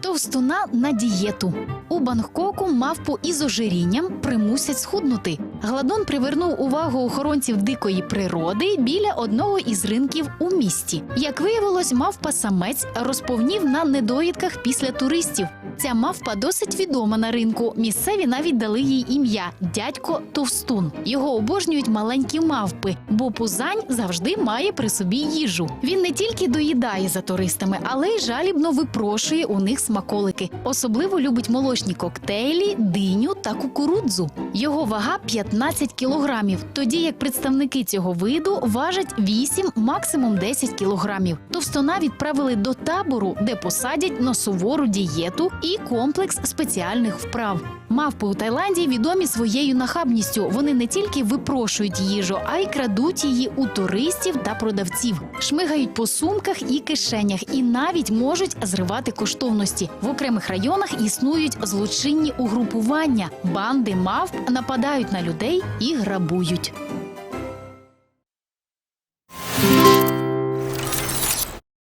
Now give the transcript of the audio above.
Товстуна на дієту. У Бангкоку мавпу із ожирінням примусять схуднути. Гладун привернув увагу охоронців дикої природи біля одного із ринків у місті. Як виявилось, мавпа самець розповнів на недоїдках після туристів. Ця мавпа досить відома на ринку. Місцеві навіть дали їй ім'я дядько Товстун. Його обожнюють маленькі мавпи, бо пузань завжди має при собі їжу. Він не тільки доїдає за туристами, але й жалібно випрошує у них смаколики. Особливо любить молочні коктейлі, диню та кукурудзу. Його вага 15 кілограмів, тоді як представники цього виду важать 8, максимум 10 кілограмів. Товстона відправили до табору, де посадять на сувору дієту і комплекс спеціальних вправ. Мавпи у Таїланді відомі своєю нахабністю. Вони не тільки випрошують їжу, а й крадуть її у туристів та продавців, шмигають по сумках і кишенях, і навіть можуть зривати коштовності. В окремих районах існують злочинні угрупування. Банди мавп нападають на людей і грабують.